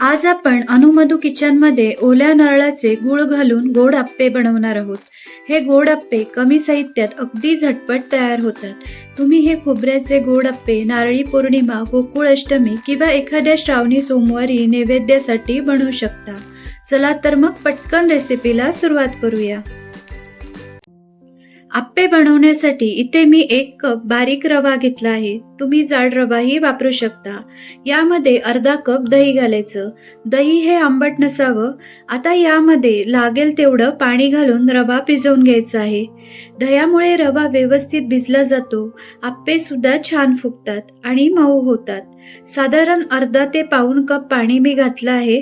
आज आपण अनुमधू किचनमध्ये ओल्या नारळाचे गुळ घालून गोड आप्पे बनवणार आहोत. हे गोड आप्पे कमी साहित्यात अगदी झटपट तयार होतात. तुम्ही हे खोबऱ्याचे गोड आप्पे नारळी पौर्णिमा गोकुळ अष्टमी किंवा एखाद्या श्रावणी सोमवारी नैवेद्यासाठी बनवू शकता. चला तर मग पटकन रेसिपीला सुरुवात करूया. आप्पे बनवण्यासाठी इथे मी एक कप बारीक रवा घेतला आहे. तुम्ही जाड रवाही वापरू शकता. यामध्ये अर्धा कप दही घालायचं. दही हे आंबट नसावं. आता यामध्ये लागेल तेवढं पाणी घालून रवा भिजवून घ्यायचा आहे. दह्यामुळे रवा व्यवस्थित भिजला जातो. आप्पे सुद्धा छान फुगतात आणि मऊ होतात. साधारण अर्धा ते पाऊण कप पाणी मी घातलं आहे.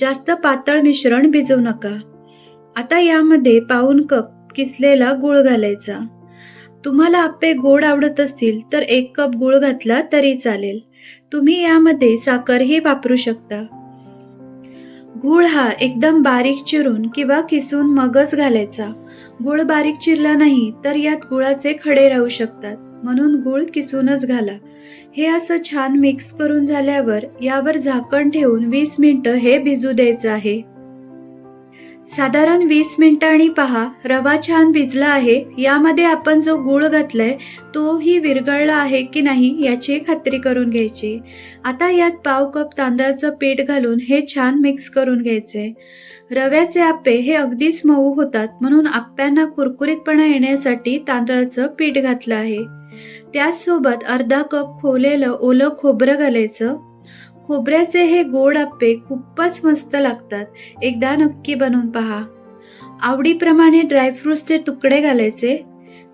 जास्त पातळ मिश्रण भिजवू नका. आता यामध्ये पाऊण कप किसलेला गुळ घालायचा? तुम्हाला आप्पे गोड आवडत असतील तर एक कप गुळ घातला तरी चालेल. तुम्ही यामध्ये साखरही वापरू शकता. गूळ हा एकदम बारीक चिरून किंवा किसून मगच घालायचा. गूळ बारीक चिरला नाही तर यात गुळाचे खडे राहू शकतात. म्हणून गूळ किसूनच घाला. हे असं छान मिक्स करून झाल्यावर यावर झाकण ठेवून वीस मिनटं हे भिजू द्यायचं आहे. साधारण वीस मिनिटांनी पहा रवा छान भिजला आहे यामध्ये आपण जो गूळ घातलाय तोही विरघळला आहे की नाही याची खात्री करून घ्यायची. आता यात पाव कप तांदळाचं पीठ घालून हे छान मिक्स करून घ्यायचे. रव्याचे आप्पे हे अगदीच मऊ होतात म्हणून आप्प्यांना कुरकुरीतपणा येण्यासाठी तांदळाचं पीठ घातलं आहे. त्याचसोबत अर्धा कप खोलेलं ओलं खोबरं घालायचं. खोबऱ्याचे हे गोड आप्पे खूपच मस्त लागतात. एकदा नक्की बनवून पहा. आवडीप्रमाणे ड्रायफ्रुट्सचे तुकडे घालायचे.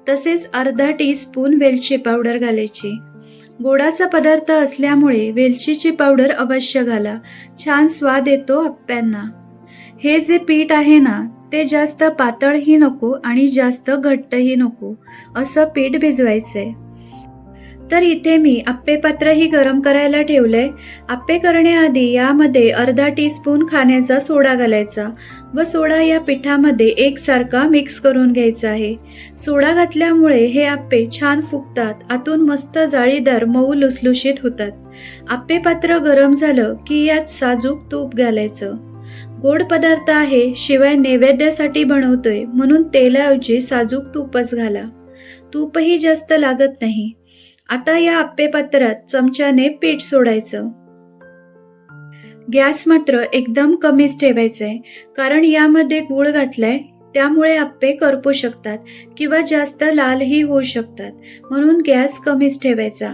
तसेच अर्धा टीस्पून वेलची पावडर घालायची. गोडाचा पदार्थ असल्यामुळे वेलचीची पावडर अवश्य घाला. छान स्वाद येतो आप्प्यांना. हे जे पीठ आहे ना ते जास्त पातळही नको आणि जास्त घट्टही नको. असं पीठ भिजवायचंय. तर इथे मी आप्पेपात्रही गरम करायला ठेवलंय. आप्पे करण्याआधी यामध्ये अर्धा टीस्पून खाण्याचा सोडा घालायचा व सोडा या पिठामध्ये एकसारखा मिक्स करून घ्यायचा आहे. सोडा घातल्यामुळे हे आप्पे छान फुगतात आतून मस्त जाळीदार मऊ लुसलुशीत होतात. आप्पे पात्र गरम झालं की यात साजूक तूप घालायचं. गोड पदार्थ आहे शिवाय नैवेद्यासाठी बनवतोय म्हणून तेलाऐवजी साजूक तूपच घाला. तूपही जास्त लागत नाही. आता या आप्पे पात्रात चमच्याने पीठ सोडायचं. गॅस मात्र एकदम कमीच ठेवायचंय कारण यामध्ये गूळ घातलाय त्यामुळे आप्पे करपू शकतात किंवा जास्त लालही होऊ शकतात म्हणून गॅस कमीच ठेवायचा.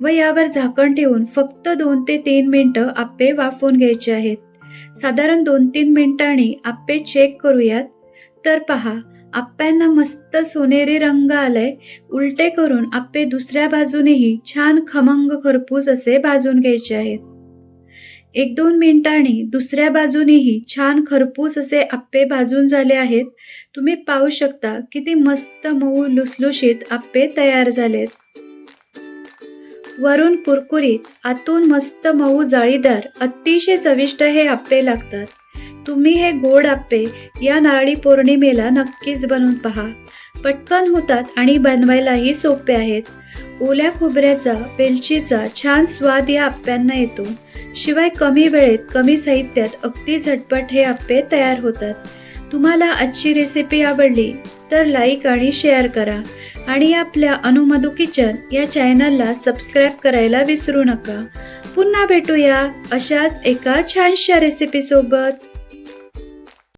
व यावर झाकण ठेवून फक्त दोन ते तीन मिनटं आप्पे वाफवून घ्यायचे आहेत. साधारण दोन तीन मिनिटांनी आप्पे चेक करूयात. तर पहा आप्प्यांना मस्त सोनेरी रंग आलाय. उलटे करून आप्पे दुसऱ्या बाजूनेही छान खमंग खरपूस असे भाजून घ्यायचे आहेत. एक दोन मिनिटांनी दुसऱ्या बाजूनेही छान खरपूस असे आप्पे भाजून झाले आहेत. तुम्ही पाहू शकता किती मस्त मऊ लुसलुशीत आप्पे तयार झालेत. वरून कुरकुरीत आतून मस्त मऊ जाळीदार अतिशय चविष्ट हे आप्पे लागतात. तुम्ही हे गोड आप्पे या नारळी पौर्णिमेला नक्कीच बनवून पहा. पटकन होतात आणि बनवायलाही सोपे आहेत. ओल्या खोबऱ्याचा वेलचीचा छान स्वाद या आप्प्यांना येतो. शिवाय कमी वेळेत कमी साहित्यात अगदी झटपट हे आप्पे तयार होतात. तुम्हाला आजची रेसिपी आवडली तर लाईक आणि शेअर करा. आणि आपल्या अनुमधू किचन या चॅनलला सबस्क्राईब करायला विसरू नका. पुन्हा भेटूया अशाच एका छानशा रेसिपीसोबत